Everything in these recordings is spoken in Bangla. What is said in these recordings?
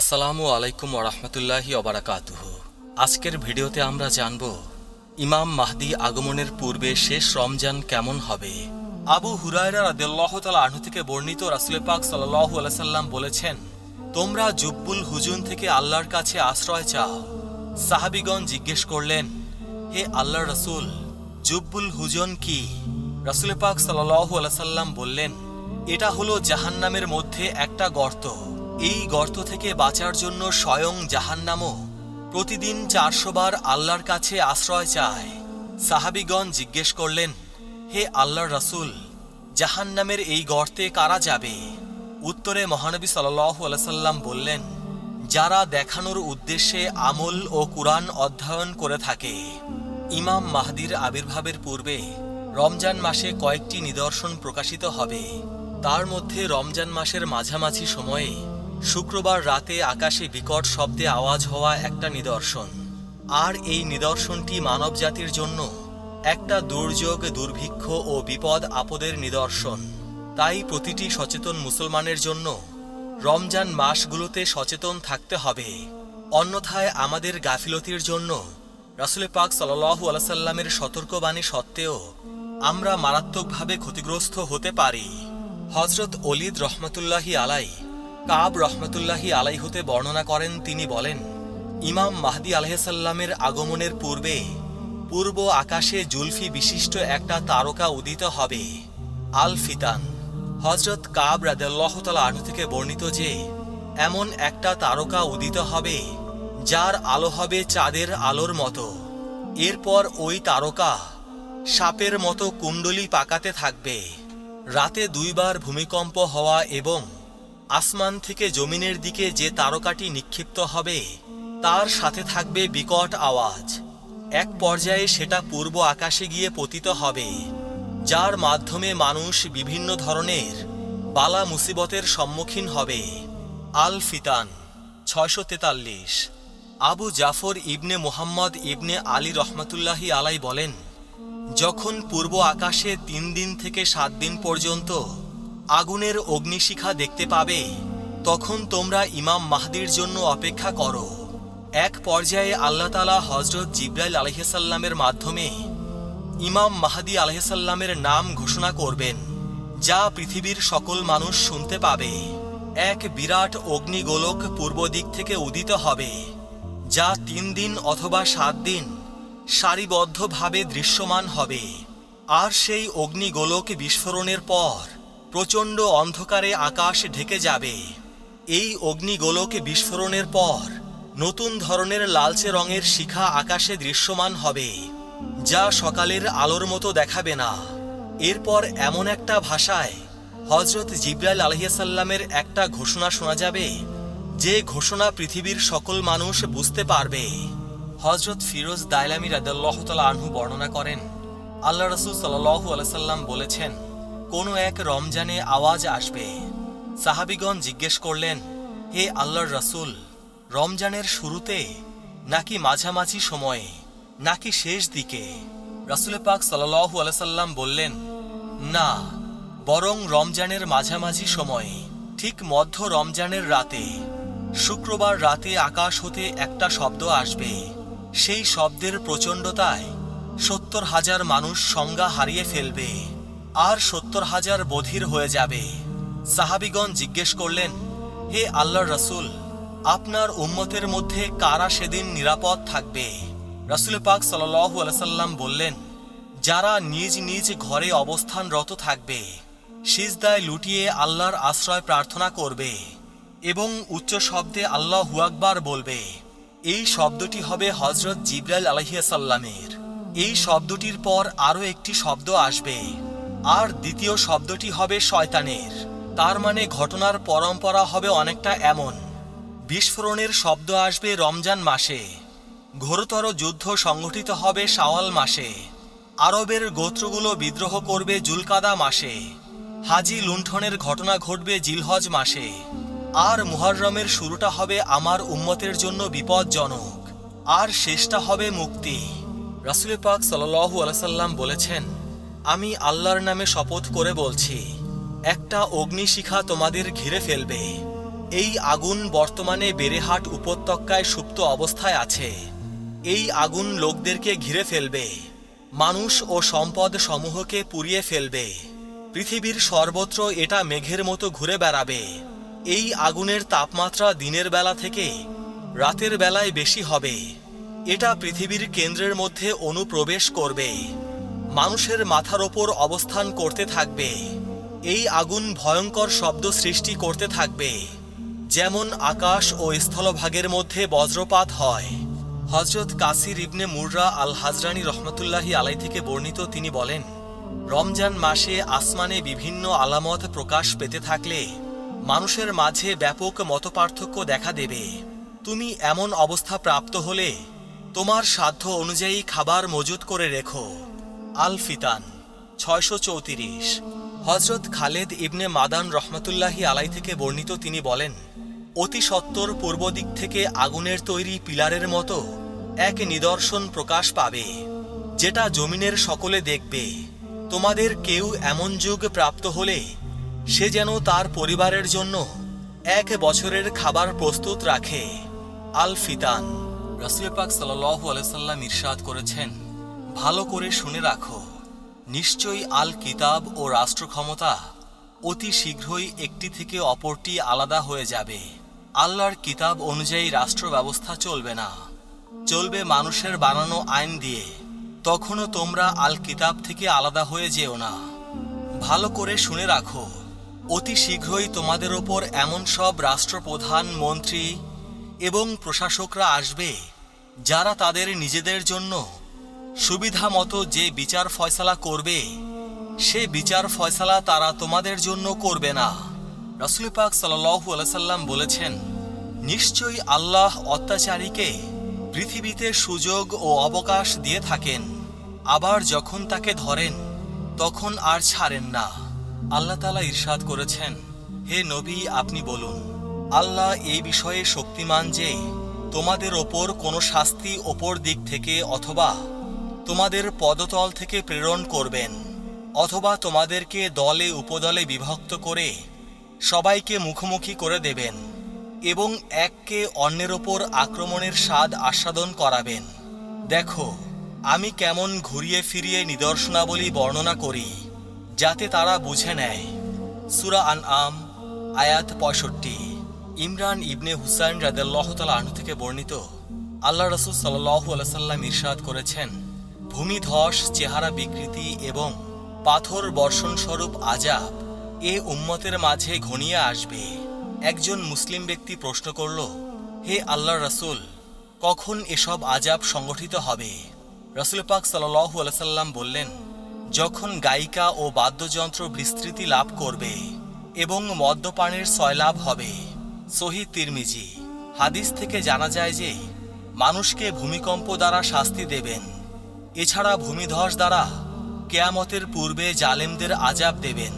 আসসালামু আলাইকুম ওরহমতুল্লাহি অবরাকাতুহ আজকের ভিডিওতে আমরা জানব, ইমাম মাহদি আগমনের পূর্বে শেষ রমজান কেমন হবে? আবু হুরায়রা রাদিয়াল্লাহু তাআলা আনহু থেকে বর্ণিত রাসূল পাক সাল্লাল্লাহু আলাইহি সাল্লাম বলেছেন, তোমরা জুব্বুল হুজুন থেকে আল্লাহর কাছে আশ্রয় চাও। সাহাবীগণ জিজ্ঞেস করলেন, হে আল্লাহর রাসূল, জুব্বুল হুজন কি? রাসূল পাক সাল্লাল্লাহু আলাইহি সাল্লাম বললেন, এটা হলো জাহান্নামের মধ্যে একটা গর্ত। এই গর্ত থেকে বাঁচার জন্য স্বয়ং জাহান্নামও প্রতিদিন চারশো বার আল্লাহর কাছে আশ্রয় চায়। সাহাবিগণ জিজ্ঞেস করলেন, হে আল্লাহর রাসূল, জাহান্নামের এই গর্তে কারা যাবে? উত্তরে মহানবী সাল্লাম বললেন, যারা দেখানোর উদ্দেশ্যে আমল ও কুরআন অধ্যয়ন করে থাকে। ইমাম মাহদির আবির্ভাবের পূর্বে রমজান মাসে কয়েকটি নিদর্শন প্রকাশিত হবে। তার মধ্যে রমজান মাসের মাঝামাঝি সময়ে শুক্রবার রাতে আকাশে বিকট শব্দে আওয়াজ হওয়া একটা নিদর্শন। আর এই নিদর্শনটি মানবজাতির জন্য একটা দুর্যোগ, দুর্ভিক্ষ ও বিপদ আপদের নিদর্শন। তাই প্রতিটি সচেতন মুসলমানের জন্য রমজান মাসগুলোতে সচেতন থাকতে হবে। অন্যথায় আমাদের গাফিলতির জন্য রাসুল পাক সাল্লাহু আলাইসাল্লামের সতর্কবাণী সত্ত্বেও আমরা মারাত্মকভাবে ক্ষতিগ্রস্ত হতে পারি। হজরত অলিদ রহমতুল্লাহি আলাই কাব রহমতুল্লাহি আলাই হতে বর্ণনা করেন, তিনি বলেন, ইমাম মাহদি আলহাসাল্লামের আগমনের পূর্বে পূর্ব আকাশে জুলফি বিশিষ্ট একটা তারকা উদিত হবে আল ফিতান হজরত কাব রাদাল্লাহতালা আনু থেকে বর্ণিত যে, এমন একটা তারকা উদিত হবে, যার আলো হবে চাঁদের আলোর মতো। এরপর ওই তারকা সাপের মতো কুণ্ডলি পাকাতে থাকবে। রাতে দুইবার ভূমিকম্প হওয়া এবং আসমান থেকে জমিনের দিকে যে তারকাটি নিক্ষিপ্ত হবে, তার সাথে থাকবে বিকট আওয়াজ। এক পর্যায়ে সেটা পূর্ব আকাশে গিয়ে পতিত হবে, যার মাধ্যমে মানুষ বিভিন্ন ধরনের বালা মুসিবতের সম্মুখীন হবে। আল ফিতান ছয়শো তেতাল্লিশ। আবু জাফর ইবনে মুহাম্মদ ইবনে আলী রহমতুল্লাহি আলাই বলেন, যখন পূর্ব আকাশে তিন দিন থেকে সাত দিন পর্যন্ত আগুনের অগ্নিশিখা দেখতে পাবে। তখন তোমরা ইমাম মাহদির জন্য অপেক্ষা করো। এক পর্যায়ে আল্লাহ তালা হজরত জিব্রাইল আলহিসাল্লামের মাধ্যমে ইমাম মাহাদি আলহিসাল্লামের নাম ঘোষণা করবেন, যা পৃথিবীর সকল মানুষ শুনতে পাবে। এক বিরাট অগ্নিগোলক পূর্ব দিক থেকে উদিত হবে, যা তিন দিন অথবা সাত দিন সারিবদ্ধভাবে দৃশ্যমান হবে। আর সেই অগ্নিগোলক বিস্ফোরণের পর প্রচণ্ড অন্ধকারে আকাশ ঢেকে যাবে। এই অগ্নিগোলক বিস্ফোরণের পর নতুন ধরনের লালচে রঙের শিখা আকাশে দৃশ্যমান হবে, যা সকালের আলোর মতো দেখাবে না। এরপর এমন একটা ভাষায় হজরত জিব্রাইল আলহিয়াসাল্লামের একটা ঘোষণা শোনা যাবে, যে ঘোষণা পৃথিবীর সকল মানুষ বুঝতে পারবে। হজরত ফিরোজ দাইলামি রাদাল্লাহতালা আনহু বর্ণনা করেন, আল্লাহ রসুল সাল্লাহু আলাইসাল্লাম বলেছেন কোনো এক রমজানে আওয়াজ আসবে। সাহাবিগণ জিজ্ঞেস করলেন, হে আল্লাহর রসুল, রমজানের শুরুতে নাকি মাঝামাঝি সময়ে, নাকি শেষ দিকে? রাসুল পাক সাল্লাহু আলাইসাল্লাম বললেন, না, বরং রমজানের মাঝামাঝি সময়ে, ঠিক মধ্য রমজানের রাতে, শুক্রবার রাতে আকাশ হতে একটা শব্দ আসবে। সেই শব্দের প্রচণ্ডতায় সত্তর হাজার মানুষ সংজ্ঞা হারিয়ে ফেলবে। আর সত্তর হাজার বধির হয়ে যাবে। সাহাবিগণ জিজ্ঞেস করলেন, হে আল্লাহর রসুল, আপনার উম্মতের মধ্যে কারা সেদিন নিরাপদ থাকবে? রাসুল পাক সাল্লাহু আলসাল্লাম বললেন, যারা নিজ নিজ ঘরে অবস্থানরত থাকবে, সিজদায় লুটিয়ে আল্লাহর আশ্রয় প্রার্থনা করবে এবং উচ্চ শব্দে আল্লাহ হুয়াকবার বলবে। এই শব্দটি হবে হজরত জিব্রাইল আলহিয়াসাল্লামের এই শব্দটির পর আরও একটি শব্দ আসবে। আর দ্বিতীয় শব্দটি হবে শয়তানের। তার মানে ঘটনার পরম্পরা হবে অনেকটা এমন। বিস্ফোরণের শব্দ আসবে রমজান মাসে। ঘোরতর যুদ্ধ সংগঠিত হবে শাওয়াল মাসে। আরবের গোত্রগুলো বিদ্রোহ করবে জুলকাদা মাসে। হাজি লুণ্ঠনের ঘটনা ঘটবে জিলহজ মাসে। আর মুহররমের শুরুটা হবে আমার উম্মতের জন্য বিপজ্জনক। আর শেষটা হবে মুক্তি। রাসুল পাক আলাইসাল্লাম বলেছেন আমি আল্লাহর নামে শপথ করে বলছি, একটা অগ্নিশিখা তোমাদের ঘিরে ফেলবে। এই আগুন বর্তমানে বেড়েহাট উপত্যকায় সুপ্ত অবস্থায় আছে। এই আগুন লোকদেরকে ঘিরে ফেলবে। মানুষ ও সম্পদ সমূহকে পুড়িয়ে ফেলবে। পৃথিবীর সর্বত্র এটা মেঘের মতো ঘুরে বেড়াবে। এই আগুনের তাপমাত্রা দিনের বেলা থেকে রাতের বেলায় বেশি হবে। এটা পৃথিবীর কেন্দ্রের মধ্যে অনুপ্রবেশ করবে। মানুষের মাথার ওপর অবস্থান করতে থাকবে। এই আগুন ভয়ঙ্কর শব্দ সৃষ্টি করতে থাকবে। যেমন আকাশ ও স্থলভাগের মধ্যে বজ্রপাত হয়। হজরত কাসির ইবনে মুররা আল হাজরানি রহমতুল্লাহি আলাই থেকে বর্ণিত তিনি বলেন, রমজান মাসে আসমানে বিভিন্ন আলামত প্রকাশ পেতে থাকলে মানুষের মাঝে ব্যাপক মতপার্থক্য দেখা দেবে। তুমি এমন অবস্থা প্রাপ্ত হলে তোমার সাধ্য অনুযায়ী খাবার মজুত করে রেখো। আল ফিতান ছয়শো চৌত্রিশ। হজরত খালেদ ইবনে মাদান রহমতুল্লাহি আলাই থেকে বর্ণিত তিনি বলেন, অতি সত্বর পূর্ব দিক থেকে আগুনের তৈরি পিলারের মতো এক নিদর্শন প্রকাশ পাবে, যেটা জমিনের সকলে দেখবে। তোমাদের কেউ এমন যুগ প্রাপ্ত হলে সে যেন তার পরিবারের জন্য এক বছরের খাবার প্রস্তুত রাখে। আল ফিতান রসুল পাক সাল্লাহ আলাইসাল্লাম ইরশাদ করেছেন ভালো করে শুনে রাখো, নিশ্চয়ই আল কিতাব ও রাষ্ট্র ক্ষমতা অতি শীঘ্রই একটি থেকে অপরটি আলাদা হয়ে যাবে। আল্লাহর কিতাব অনুযায়ী রাষ্ট্র ব্যবস্থা চলবে না। চলবে মানুষের বানানো আইন দিয়ে। তখনও তোমরা আল কিতাব থেকে আলাদা হয়ে যেও না। ভালো করে শুনে রাখো, অতি শীঘ্রই তোমাদের ওপর এমন সব রাষ্ট্রপ্রধান, মন্ত্রী এবং প্রশাসকরা আসবে, যারা তাদের নিজেদের জন্য সুবিধা মতো যে বিচার ফয়সালা করবে, সে বিচার ফয়সালা তারা তোমাদের জন্য করবে না। রসুল পাক আলাইসাল্লাম বলেছেন, নিশ্চয়ই আল্লাহ অত্যাচারীকে পৃথিবীতে সুযোগ ও অবকাশ দিয়ে থাকেন, আবার যখন তাকে ধরেন, তখন আর ছাড়েন না। আল্লাহ তালা ইরশাদ করেছেন, হে নবী, আপনি বলুন, আল্লাহ এই বিষয়ে শক্তিমান যে তোমাদের ওপর কোনো শাস্তি ওপর দিক থেকে অথবা তোমাদের পদতল থেকে প্রেরণ করবেন, অথবা তোমাদেরকে দলে উপদলে বিভক্ত করে সবাইকে মুখোমুখি করে দেবেন এবং এককে অন্যের ওপর আক্রমণের স্বাদ আস্বাদন করাবেন। দেখো, আমি কেমন ঘুরিয়ে ফিরিয়ে নিদর্শনাবলী বর্ণনা করি, যাতে তারা বুঝে নেয়। সুরা আন আম আয়াত পঁয়ষট্টি, ইমরান ইবনে হুসাইন রাদাল্লাহ তালা আনু থেকে বর্ণিত। আল্লাহ রসুল সাল্লাহু আলাইসাল্লাম ইরশাদ করেছেন ভূমিধস, চেহারা বিকৃতি এবং পাথর বর্ষণ স্বরূপ আজাব এ উম্মতের মাঝে ঘনিয়ে আসবে। একজন মুসলিম ব্যক্তি প্রশ্ন করল, হে আল্লাহ রসুল, কখন এসব আজাব সংগঠিত হবে? রসুল পাক সাল্লাহু আলাইসাল্লাম বললেন, যখন গায়িকা ও বাদ্যযন্ত্র বিস্তৃতি লাভ করবে এবং মদ্যপানের সয়লাভ হবে। সহি তিরমিজি। হাদিস থেকে জানা যায় যে, মানুষকে ভূমিকম্প দ্বারা শাস্তি দেবেন। এছাড়া ভূমিধস দ্বারা কেয়ামতের পূর্বে জালেমদের আজাব দেবেন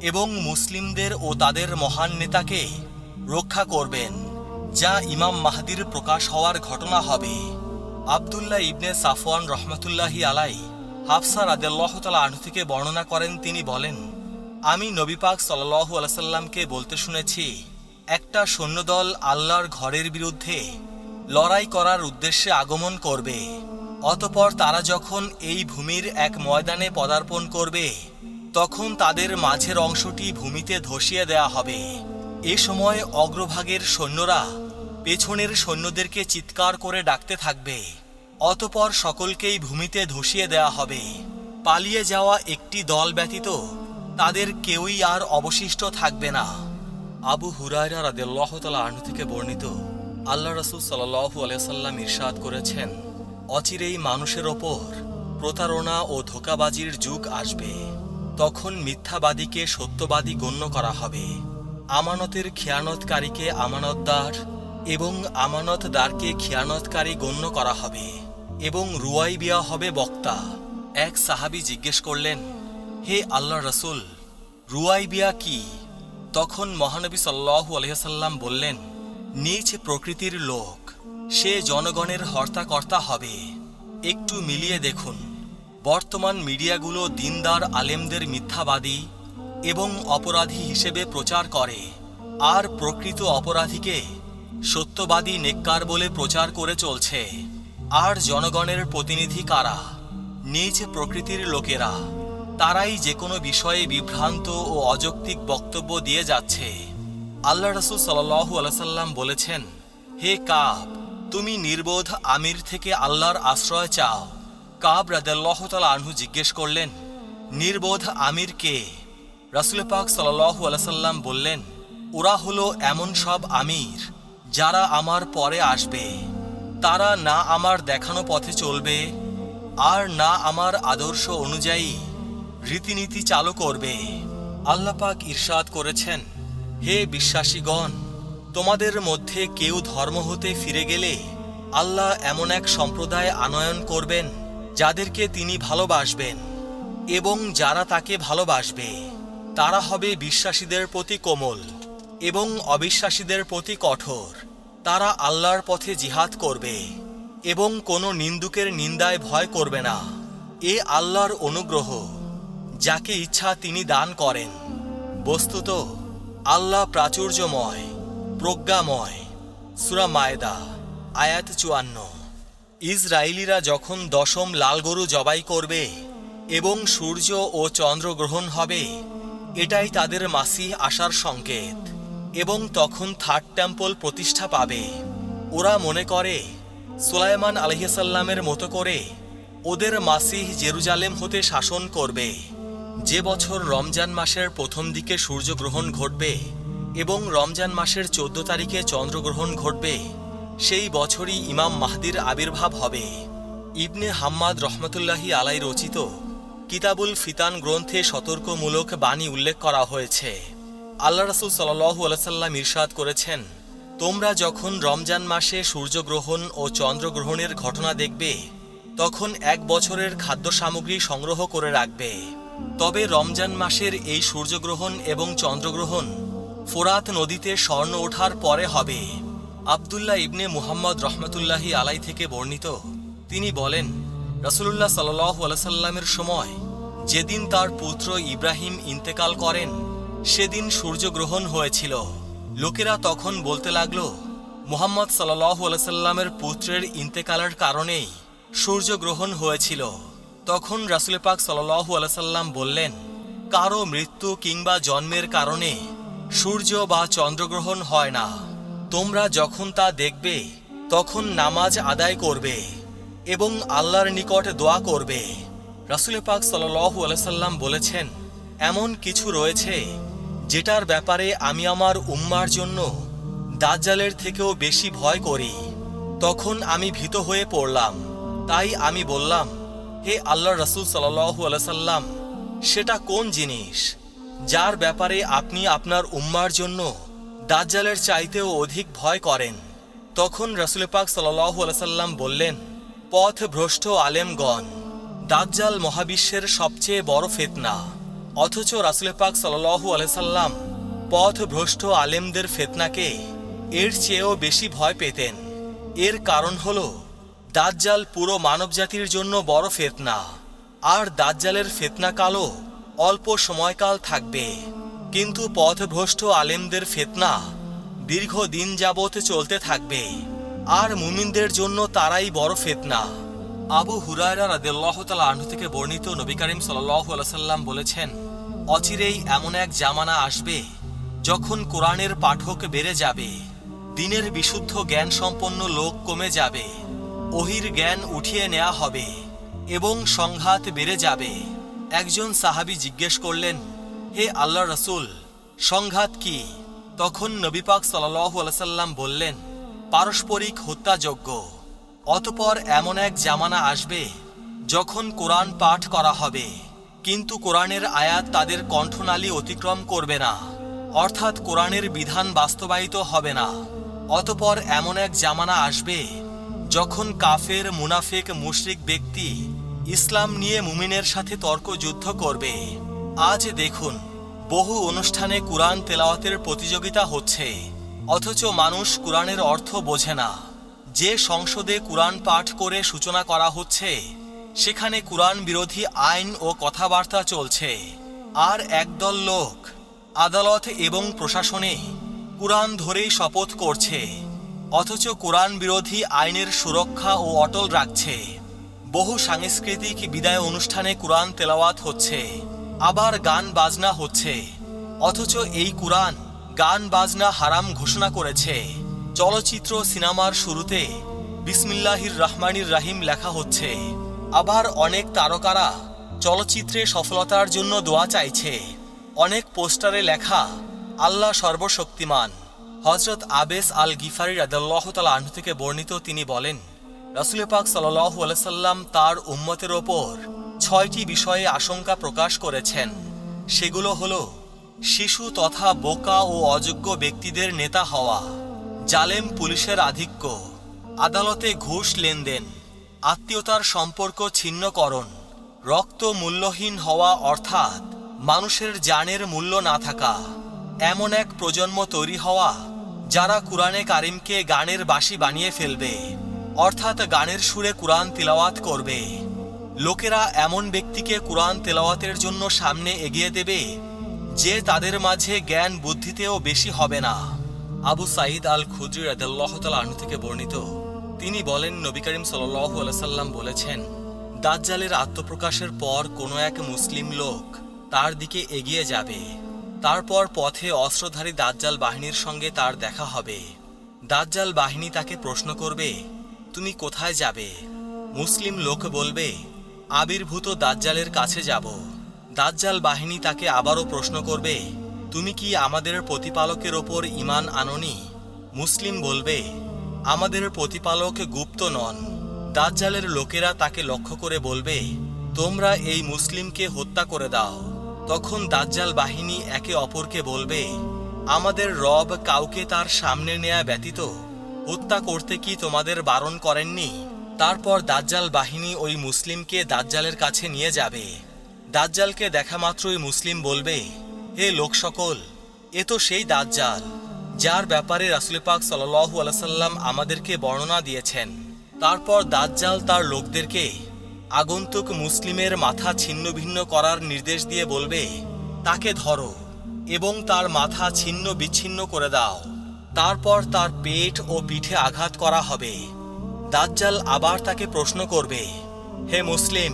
এবং মুসলিমদের ও তাদের মহান নেতাকে রক্ষা করবেন, যা ইমাম মাহাদির প্রকাশ হওয়ার ঘটনা হবে। আবদুল্লাহ ইবনে সাফওয়ান রহমতুল্লাহি আলাই হাফসা রাদেল্লাহ তালা আনু থেকে বর্ণনা করেন, তিনি বলেন, আমি নবী পাক আলাইসাল্লামকে বলতে শুনেছি, একটা সৈন্যদল আল্লাহর ঘরের বিরুদ্ধে লড়াই করার উদ্দেশ্যে আগমন করবে। অতপর তারা যখন এই ভূমির এক ময়দানে পদার্পণ করবে, তখন তাদের মাঝের অংশটি ভূমিতে ধসিয়ে দেয়া হবে। এ সময় অগ্রভাগের সৈন্যরা পেছনের সৈন্যদেরকে চিৎকার করে ডাকতে থাকবে। অতপর সকলকেই ভূমিতে ধসিয়ে দেয়া হবে। পালিয়ে যাওয়া একটি দল ব্যতীত তাদের কেউই আর অবশিষ্ট থাকবে না। আবু হুরায়রা রাদেল্লাহ তালা আনু থেকে বর্ণিত, আল্লাহ রসুল সাল্লাহু আলিয়াল্লাম ইরশাদ করেছেন অচিরেই মানুষের ওপর প্রতারণা ও ধোকাবাজির যুগ আসবে। তখন মিথ্যাবাদীকে সত্যবাদী গণ্য করা হবে। আমানতের খেয়ানতকারীকে আমানতদার এবং আমানতদারকে খেয়ানতকারী গণ্য করা হবে এবং রুয়াই বিয়া হবে বক্তা। এক সাহাবি জিজ্ঞেস করলেন, হে আল্লাহ রসুল, রুয়াই বিয়া কি? তখন মহানবী সাল্লাহু আলহাম বললেন, নিজ প্রকৃতির লোক। সে জনগণের হর্তাকর্তা হবে। একটু মিলিয়ে দেখুন, বর্তমান মিডিয়াগুলো দিনদার আলেমদের মিথ্যাবাদী এবং অপরাধী হিসেবে প্রচার করে। আর প্রকৃত অপরাধীকে সত্যবাদী নেককার বলে প্রচার করে চলছে। আর জনগণের প্রতিনিধি কারা? নিজ প্রকৃতির লোকেরা। তারাই যে কোনো বিষয়ে বিভ্রান্ত ও অযৌক্তিক বক্তব্য দিয়ে যাচ্ছে। আল্লাহ রসুল সাল্লাহু আলাইসাল্লাম বলেছেন, হে কাব তুমি নির্বোধ আমির থেকে আল্লাহর আশ্রয় চাও। কাব রাদাল্লাহতলা আনহু জিজ্ঞেস করলেন, নির্বোধ আমির কে? রাসুল পাক সাল্লাহু আলাইসাল্লাম বললেন, ওরা হলো এমন সব আমির যারা আমার পরে আসবে। তারা না আমার দেখানো পথে চলবে আর না আমার আদর্শ অনুযায়ী রীতিনীতি চালু করবে। আল্লাপাক ইরশাদ করেছেন, হে বিশ্বাসীগণ তোমাদের মধ্যে কেউ ধর্ম হতে ফিরে গেলে আল্লাহ এমন এক সম্প্রদায় আনয়ন করবেন, যাদেরকে তিনি ভালোবাসবেন, এবং যারা তাকে ভালোবাসবে, তারা হবে বিশ্বাসীদের প্রতি কোমল এবং অবিশ্বাসীদের প্রতি কঠোর। তারা আল্লাহর পথে জিহাদ করবে এবং কোনো নিন্দুকের নিন্দায় ভয় করবে না। এ আল্লাহর অনুগ্রহ, যাকে ইচ্ছা তিনি দান করেন। বস্তুত, আল্লাহ প্রাচুর্যময়। প্রজ্ঞাময়। সুরা মায়দা, আয়াত চুয়ান্ন। ইসরায়েলিরা যখন দশম লাল গরু জবাই করবে এবং সূর্য ও চন্দ্রগ্রহণ হবে, এটাই তাদের মাসি আসার সংকেত এবং তখন থার্ড টেম্পল প্রতিষ্ঠা পাবে। ওরা মনে করে, সুলাইমান আলহিসাল্লামের মতো করে ওদের মাসিহ জেরুজালেম হতে শাসন করবে। যে বছর রমজান মাসের প্রথম দিকে সূর্যগ্রহণ ঘটবে এবং রমজান মাসের চোদ্দ তারিখে চন্দ্রগ্রহণ ঘটবে। সেই বছরই ইমাম মাহদির আবির্ভাব হবে। ইবনে হাম্মাদ রহমতুল্লাহি আলাই রচিত কিতাবুল ফিতান গ্রন্থে সতর্কমূলক বাণী উল্লেখ করা হয়েছে। আল্লাহ রসুল সাল্লু আলসাল্লাম ইরশাদ করেছেন, তোমরা যখন রমজান মাসে সূর্যগ্রহণ ও চন্দ্রগ্রহণের ঘটনা দেখবে, তখন এক বছরের খাদ্য সামগ্রী সংগ্রহ করে রাখবে। তবে রমজান মাসের এই সূর্যগ্রহণ এবং চন্দ্রগ্রহণ ফোরাত নদীতে স্বর্ণ ওঠার পরে হবে। আবদুল্লাহ ইবনে মুহাম্মদ রহমতুল্লাহি আলাই থেকে বর্ণিত। তিনি বলেন রসুল্লাহ সাল্লু আলসাল্লামের সময় যেদিন তার পুত্র ইব্রাহিম ইন্তেকাল করেন, সেদিন সূর্যগ্রহণ হয়েছিল। লোকেরা তখন বলতে লাগল, মুহাম্মদ সাল্লাহু আলসাল্লামের পুত্রের ইন্তেকালের কারণেই সূর্যগ্রহণ হয়েছিল। তখন রাসুল পাক সাল্লাহু আলসাল্লাম বললেন, কারও মৃত্যু কিংবা জন্মের কারণে সূর্য বা চন্দ্রগ্রহণ হয় না। তোমরা যখন তা দেখবে, তখন নামাজ আদায় করবে এবং আল্লাহর নিকট দোয়া করবে। রাসুল পাক সাল্লাহু আলসাল্লাম বলেছেন, এমন কিছু রয়েছে যেটার ব্যাপারে আমি আমার উম্মার জন্য দাজ্জালের থেকেও বেশি ভয় করি। তখন আমি ভীত হয়ে পড়লাম। তাই আমি বললাম, হে আল্লাহ রসুল সাল্লাহু আলসাল্লাম সেটা কোন জিনিস? যার ব্যাপারে আপনি আপনার উম্মার জন্য দাজ্জালের চাইতেও অধিক ভয় করেন। তখন রসুল পাক সাল্লাহু আলসাল্লাম বললেন, পথ ভ্রষ্ট আলেমগণ, দাজ্জাল মহাবিশ্বের সবচেয়ে বড় ফেতনা। অথচ রাসুল পাক সাল্লাহু আলসাল্লাম পথ ভ্রষ্ট আলেমদের ফেতনাকে এর চেয়েও বেশি ভয় পেতেন। এর কারণ হল, দাজ্জাল পুরো মানবজাতির জন্য বড় ফেতনা। আর দাজ্জালের ফেতনা ফেতনাকালও অল্প সময়কাল থাকবে। কিন্তু পথভ্রষ্ট আলেমদের ফেতনা দীর্ঘ দিন যাবৎ চলতে থাকবে। আর মুমিনদের জন্য তারাই বড় ফেতনা। আবু হুরায়রা রাদিয়াল্লাহ তাআলা আনহু থেকে বর্ণিত নবী করিম সাল্লাম বলেছেন, অচিরেই এমন এক জামানা আসবে যখন কোরআনের পাঠক বেড়ে যাবে। দিনের বিশুদ্ধ জ্ঞান সম্পন্ন লোক কমে যাবে। ওহির জ্ঞান উঠিয়ে নেওয়া হবে এবং সংঘাত বেড়ে যাবে। একজন সাহাবী জিজ্ঞেস করলেন, হে আল্লাহ রসুল, সংঘাত কি? তখন নবীপাক সাল্লাম বললেন, পারস্পরিক হত্যাযোগ্য অতপর এমন এক জামানা আসবে যখন কোরআন পাঠ করা হবে, কিন্তু কোরআনের আয়াত তাদের কণ্ঠনালী অতিক্রম করবে না, অর্থাৎ কোরআনের বিধান বাস্তবায়িত হবে না। অতপর এমন এক জামানা আসবে যখন কাফের, মুনাফেক, মুশরিক ব্যক্তি ইসলাম নিয়ে মুমিনের সাথে তর্ক যুদ্ধ করবে। আজ দেখুন, বহু অনুষ্ঠানে কোরআন তেলাওয়াতের প্রতিযোগিতা হচ্ছে, অথচ মানুষ কোরআনের অর্থ বোঝে না। যে সংসদে কোরআন পাঠ করে সূচনা করা হচ্ছে, সেখানে কোরআন বিরোধী আইন ও কথাবার্তা চলছে। আর একদল লোক, আদালত এবং প্রশাসনে কোরআন ধরেই শপথ করছে, অথচ কোরআন বিরোধী আইনের সুরক্ষা ও অটল রাখছে। বহু সাংস্কৃতিক বিদায় অনুষ্ঠানে কোরআন তেলাওয়াত হচ্ছে, আবার গান বাজনা হচ্ছে। অথচ এই কোরআন গান বাজনা হারাম ঘোষণা করেছে। চলচ্চিত্র সিনেমার শুরুতে বিসমিল্লাহির রহমানির রাহিম লেখা হচ্ছে, আবার অনেক তারকারা চলচ্চিত্রে সফলতার জন্য দোয়া চাইছে। অনেক পোস্টারে লেখা, আল্লাহ সর্বশক্তিমান। হজরত আবেস আল গিফারি রাদাল্লাহ তালা আনহু থেকে বর্ণিত তিনি বলেন রাসুল পাক সাল্লাম তার উম্মতের ওপর ছয়টি বিষয়ে আশঙ্কা প্রকাশ করেছেন। সেগুলো হল, শিশু তথা বোকা ও অযোগ্য ব্যক্তিদের নেতা হওয়া, জালেম পুলিশের আধিক্য, আদালতে ঘুষ লেনদেন, আত্মীয়তার সম্পর্ক ছিন্নকরণ, রক্ত মূল্যহীন হওয়া অর্থাৎ মানুষের জানের মূল্য না থাকা, এমন এক প্রজন্ম তৈরি হওয়া যারা কুরআনে কারিমকে গানের বাসি বানিয়ে ফেলবে। অর্থাৎ গানের সুরে কোরআন তিলাওয়াত করবে। লোকেরা এমন ব্যক্তিকে কোরআন তেলাওয়াতের জন্য সামনে এগিয়ে দেবে, যে তাদের মাঝে জ্ঞান বুদ্ধিতেও বেশি হবে না। আবু সাঈদ আল খুদ্রি রাদাল্লাহ আনু থেকে বর্ণিত। তিনি বলেন, নবী করিম সাল্লাম বলেছেন, দাজ্জালের আত্মপ্রকাশের পর কোনো এক মুসলিম লোক তার দিকে এগিয়ে যাবে। তারপর পথে অস্ত্রধারী দাজ্জাল বাহিনীর সঙ্গে তার দেখা হবে। দাজ্জাল বাহিনী তাকে প্রশ্ন করবে তুমি কোথায় যাবে? মুসলিম লোক বলবে, আবির্ভূত দাজ্জালের কাছে যাব। দাজ্জাল বাহিনী তাকে আবারও প্রশ্ন করবে, তুমি কি আমাদের প্রতিপালকের ওপর ইমান আননি? মুসলিম বলবে, আমাদের প্রতিপালক গুপ্ত নন। দাজ্জালের লোকেরা তাকে লক্ষ্য করে বলবে, তোমরা এই মুসলিমকে হত্যা করে দাও। তখন দাজ্জাল বাহিনী একে অপরকে বলবে, আমাদের রব কাউকে তার সামনে নেয়া ব্যতীত হত্যা করতে কি তোমাদের বারণ করেননি? তারপর দাজ্জাল বাহিনী ওই মুসলিমকে দাজ্জালের কাছে নিয়ে যাবে। দাজ্জালকে দেখা মাত্রই মুসলিম বলবে, হে লোক সকল এ তো সেই দাজ্জাল, যার ব্যাপারে রাসুল পাক সাল্লাহু আলাইসাল্লাম আমাদেরকে বর্ণনা দিয়েছেন। তারপর দাজ্জাল তার লোকদেরকে আগন্তুক মুসলিমের মাথা ছিন্ন ভিন্ন করার নির্দেশ দিয়ে বলবে, তাকে ধরো এবং তার মাথা ছিন্ন বিচ্ছিন্ন করে দাও। তারপর তার পেট ও পিঠে আঘাত করা হবে। দাজ্জাল আবার তাকে প্রশ্ন করবে, হে মুসলিম,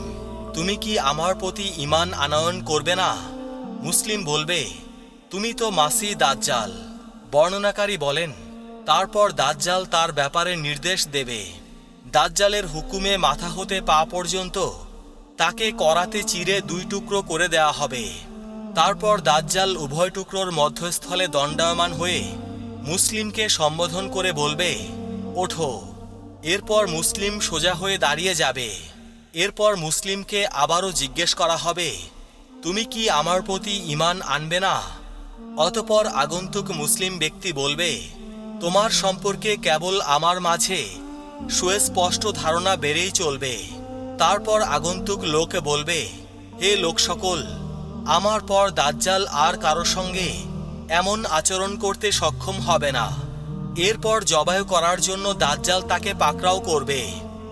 তুমি কি আমার প্রতি ইমান আনয়ন করবে না? মুসলিম বলবে, তুমি তো মাসি দাজ্জাল। বর্ণনাকারী বলেন, তারপর দাজ্জাল তার ব্যাপারে নির্দেশ দেবে। দাজ্জালের হুকুমে মাথা হতে পা পর্যন্ত তাকে করাতে চিরে দুই টুকরো করে দেয়া হবে। তারপর দাজ্জাল উভয় টুকরোর মধ্যস্থলে দণ্ডায়মান হয়ে মুসলিমকে সম্বোধন করে বলবে, ওঠো, এরপর মুসলিম সোজা হয়ে দাঁড়িয়ে যাবে। এরপর মুসলিমকে আবারও জিজ্ঞেস করা হবে, তুমি কি আমার প্রতি ইমান আনবে না? অতপর আগন্তুক মুসলিম ব্যক্তি বলবে, তোমার সম্পর্কে কেবল আমার মাঝে সুস্পষ্ট ধারণা বেড়েই চলবে। তারপর আগন্তুক লোক বলবে, হে লোক সকল আমার পর দাজ্জাল আর কারও সঙ্গে এমন আচরণ করতে সক্ষম হবে না। এরপর জবাই করার জন্য দাজ্জাল তাকে পাকড়াও করবে,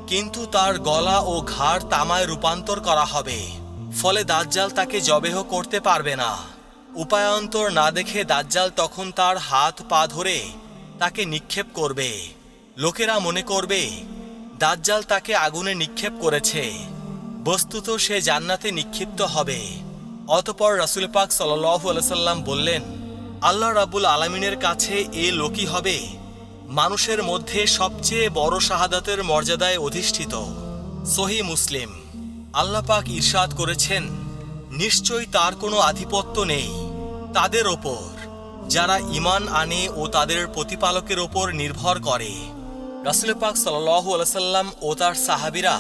কিন্তু তার গলা ও ঘাড় তামায় রূপান্তর করা হবে। ফলে দাজ্জাল তাকে জবেহ করতে পারবে না। উপায়ন্তর না দেখে দাজ্জাল তখন তার হাত পা ধরে তাকে নিক্ষেপ করবে। লোকেরা মনে করবে, দাজ্জাল তাকে আগুনে নিক্ষেপ করেছে। বস্তুত সে জান্নাতে নিক্ষিপ্ত হবে। অতপর রাসুল পাক সাল্লাহ আলসাল্লাম বললেন আল্লাহ রাবুল আলমিনের কাছে এ লোকই হবে, মানুষের মধ্যে সবচেয়ে বড় শাহাদাতের মর্যাদায় অধিষ্ঠিত। সহি মুসলিম। আল্লাহ পাক ঈর্ষাদ করেছেন, নিশ্চয়ই তার কোনো আধিপত্য নেই তাদের ওপর। যারা ইমান আনে ও তাদের প্রতিপালকের ওপর নির্ভর করে। রাসুল পাক সাল্লাহ আলসাল্লাম ও তার সাহাবিরা,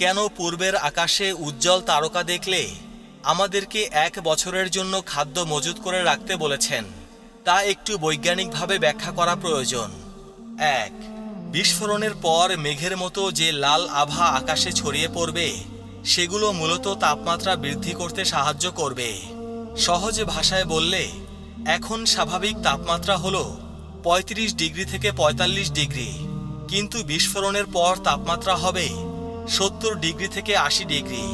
কেন পূর্বের আকাশে উজ্জ্বল তারকা দেখলে আমাদেরকে এক বছরের জন্য খাদ্য মজুত করে রাখতে বলেছেন? তা একটু বৈজ্ঞানিকভাবে ব্যাখ্যা করা প্রয়োজন। এক, বিস্ফোরণের পর মেঘের মতো যে লাল আভা আকাশে ছড়িয়ে পড়বে, সেগুলো মূলত তাপমাত্রা বৃদ্ধি করতে সাহায্য করবে। সহজ ভাষায় বললে, এখন স্বাভাবিক তাপমাত্রা হল ৩৫ ডিগ্রি থেকে ৪৫ ডিগ্রি, কিন্তু বিস্ফোরণের পর তাপমাত্রা হবে সত্তর ডিগ্রি থেকে আশি ডিগ্রি।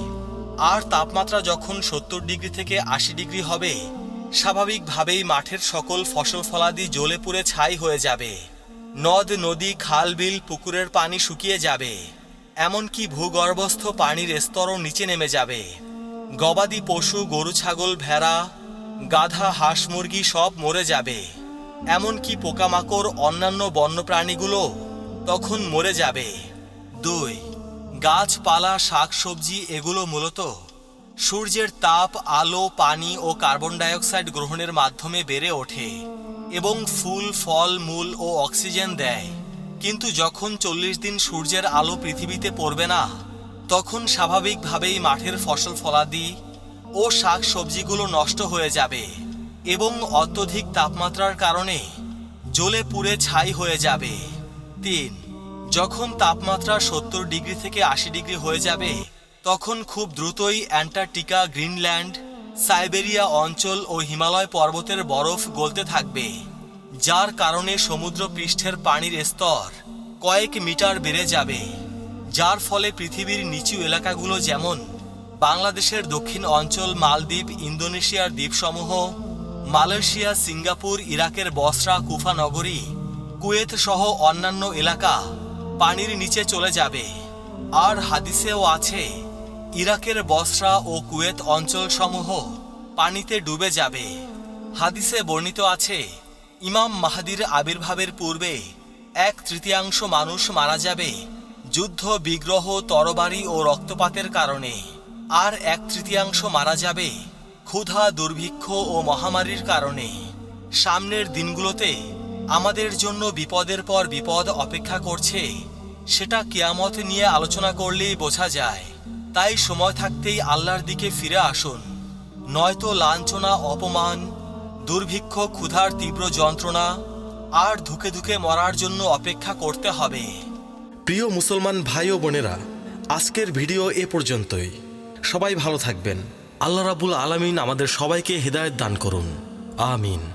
আর তাপমাত্রা যখন সত্তর ডিগ্রি থেকে আশি ডিগ্রি হবে স্বাভাবিকভাবেই মাঠের সকল ফসল ফলাদি জ্বলে পুড়ে ছাই হয়ে যাবে। নদ, নদী, খাল, বিল, পুকুরের পানি শুকিয়ে যাবে। এমনকি ভূগর্ভস্থ পানির স্তরও নিচে নেমে যাবে। গবাদি পশু, গরু, ছাগল, ভেড়া, গাধা, হাঁস, মুরগি সব মরে যাবে। এমনকি পোকামাকড়, অন্যান্য বন্যপ্রাণীগুলো তখন মরে যাবে। দুই, গাছপালা, শাকসবজি, এগুলো মূলত সূর্যের তাপ, আলো, পানি ও কার্বন ডাইঅক্সাইড গ্রহণের মাধ্যমে বেড়ে ওঠে এবং ফুল, ফল, মূল ও অক্সিজেন দেয়। কিন্তু যখন চল্লিশ দিন সূর্যের আলো পৃথিবীতে পড়বে না, তখন স্বাভাবিকভাবেই মাঠের ফসল ফলাদি ও শাক সবজিগুলো নষ্ট হয়ে যাবে এবং অত্যধিক তাপমাত্রার কারণে জ্বলে পুড়ে ছাই হয়ে যাবে। তিন, যখন তাপমাত্রা সত্তর ডিগ্রি থেকে আশি ডিগ্রি হয়ে যাবে তখন খুব দ্রুতই অ্যান্টার্কটিকা, গ্রিনল্যান্ড, সাইবেরিয়া অঞ্চল ও হিমালয় পর্বতের বরফ গলতে থাকবে, যার কারণে সমুদ্র পৃষ্ঠের পানির স্তর কয়েক মিটার বেড়ে যাবে, যার ফলে পৃথিবীর নিচু এলাকাগুলো যেমন বাংলাদেশের দক্ষিণ অঞ্চল মালদ্বীপ, ইন্দোনেশিয়ার দ্বীপসমূহ, মালয়েশিয়া, সিঙ্গাপুর, ইরাকের বসরা, কুফা নগরী, কুয়েত সহ অন্যান্য এলাকা পানির নিচে চলে যাবে। আর হাদিসেও আছে ইরাকের বসরা ও কুয়েত অঞ্চলসমূহ পানিতে ডুবে যাবে। হাদিসে বর্ণিত আছে, ইমাম মাহাদির আবির্ভাবের পূর্বে এক তৃতীয়াংশ মানুষ মারা যাবে যুদ্ধ, বিগ্রহ, তরবারি ও রক্তপাতের কারণে। আর এক তৃতীয়াংশ মারা যাবে ক্ষুধা, দুর্ভিক্ষ ও মহামারীর কারণে। সামনের দিনগুলোতে আমাদের জন্য বিপদের পর বিপদ অপেক্ষা করছে, সেটা কিয়ামত নিয়ে আলোচনা করলেই বোঝা যায়। তাই সময় থাকতেই আল্লাহর দিকে ফিরে আসুন। নয়তো লাঞ্ছনা, অপমান, দুর্ভিক্ষ, ক্ষুধার তীব্র যন্ত্রণা আর ধুকে ধুকে মরার জন্য অপেক্ষা করতে হবে। প্রিয় মুসলমান ভাই ও বোনেরা, আজকের ভিডিও এ পর্যন্তই। সবাই ভালো থাকবেন। আল্লাহ রাবুল আলামিন আমাদের সবাইকে হেদায়েত দান করুন। আমিন।